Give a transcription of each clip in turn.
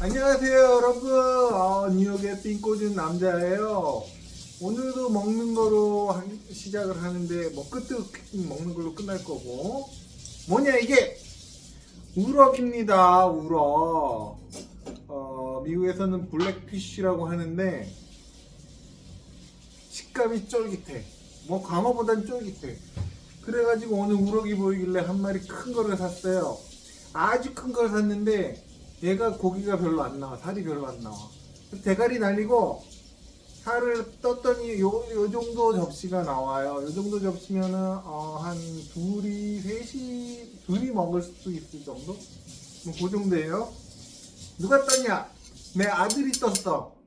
안녕하세요 여러분. 어, 뉴욕의 삥 꽂은 남자예요. 오늘도 먹는 거로 한- 시작을 하는데 뭐 끝도 먹는 걸로 끝날 거고. 뭐냐 이게? 우럭입니다 우럭. 어, 미국에서는 블랙피쉬라고 하는데 식감이 쫄깃해. 뭐 광어보단 쫄깃해. 그래가지고 오늘 우럭이 보이길래 한 마리 큰 거를 샀어요. 아주 큰 걸 샀는데 얘가 고기가 별로 안 나와 살이 별로 안 나와. 대가리 날리고 살을 떴더니 요, 요 정도 접시가 나와요. 요 정도 접시면은 어, 한 둘이 셋이 둘이 먹을 수 있을 정도? 뭐그 정도예요. 누가 떴냐? 내 아들이 떴어.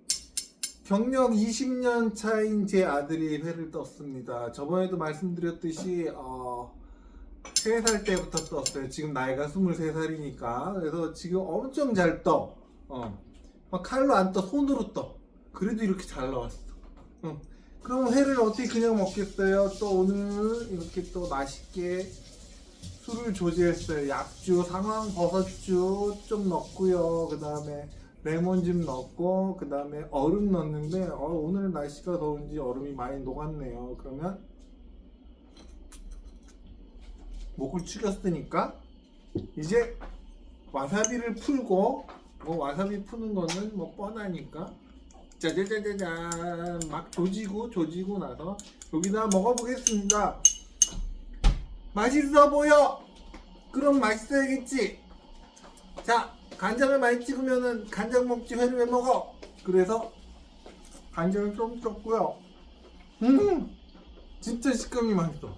경력 20년 차인 제 아들이 회를 떴습니다. 저번에도 말씀드렸듯이 어, 3살 때부터 떴어요. 지금 나이가 23살이니까. 그래서 지금 엄청 잘 떠. 어. 막 칼로 안 떠, 손으로 떠. 그래도 이렇게 잘 나왔어. 응. 그럼 회를 어떻게 그냥 먹겠어요? 또 오늘 이렇게 또 맛있게 술을 조제했어요. 약주, 상황 버섯주 좀 넣고요. 그 다음에 레몬 즙 넣고, 그 다음에 얼음 넣는데, 어, 오늘 날씨가 더운지 얼음이 많이 녹았네요. 그러면 목을 축였으니까 이제 와사비를 풀고 뭐 와사비 푸는 거는 뭐 뻔하니까 짜자자자잔 막 조지고 조지고 나서 여기다 먹어보겠습니다. 맛있어 보여! 그럼 맛있어야겠지? 자 간장을 많이 찍으면은 간장 먹지 회를 왜 먹어? 그래서 간장을 좀 줬고요. 음! 진짜 식감이 맛있어.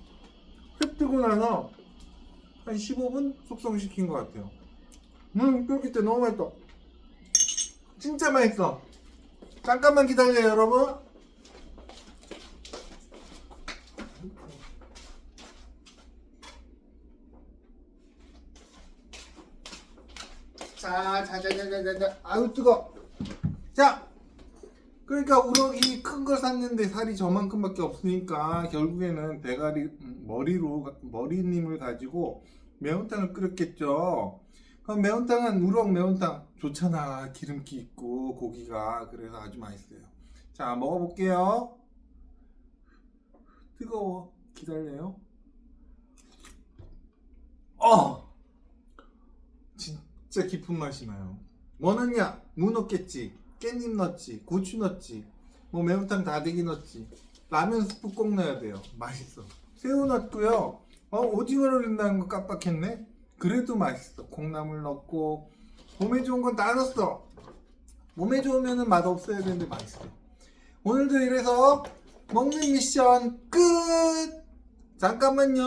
회 뜨고 나서 한 15분 숙성시킨 것 같아요. 음, 쫄깃해. 너무 맛있어. 진짜 맛있어. 잠깐만 기다려요, 여러분. 자, 자, 자, 자, 자, 자, 자. 아유, 뜨거. 자, 그러니까 우럭이 큰 걸 샀는데 살이 저만큼밖에 없으니까 결국에는 대가리 음, 머리로 머리님을 가지고 매운탕을 끓였겠죠. 그럼 매운탕은 우럭 매운탕 좋잖아 기름기 있고 고기가 그래서 아주 맛있어요. 자 먹어볼게요. 뜨거워 기다려요. 어 진짜 깊은 맛이 나요. 뭐 넣냐? 무 넣겠지. 깻잎 넣었지, 고추 넣었지, 뭐 매운탕 다대기 넣었지, 라면 스프 꼭 넣어야 돼요. 맛있어. 새우 넣었고요. 어, 오징어를 넣는다는 거 깜빡했네. 그래도 맛있어. 콩나물 넣고 몸에 좋은 건 다 넣었어. 몸에 좋으면 맛 없어야 되는데 맛있어. 오늘도 이래서 먹는 미션 끝. 잠깐만요.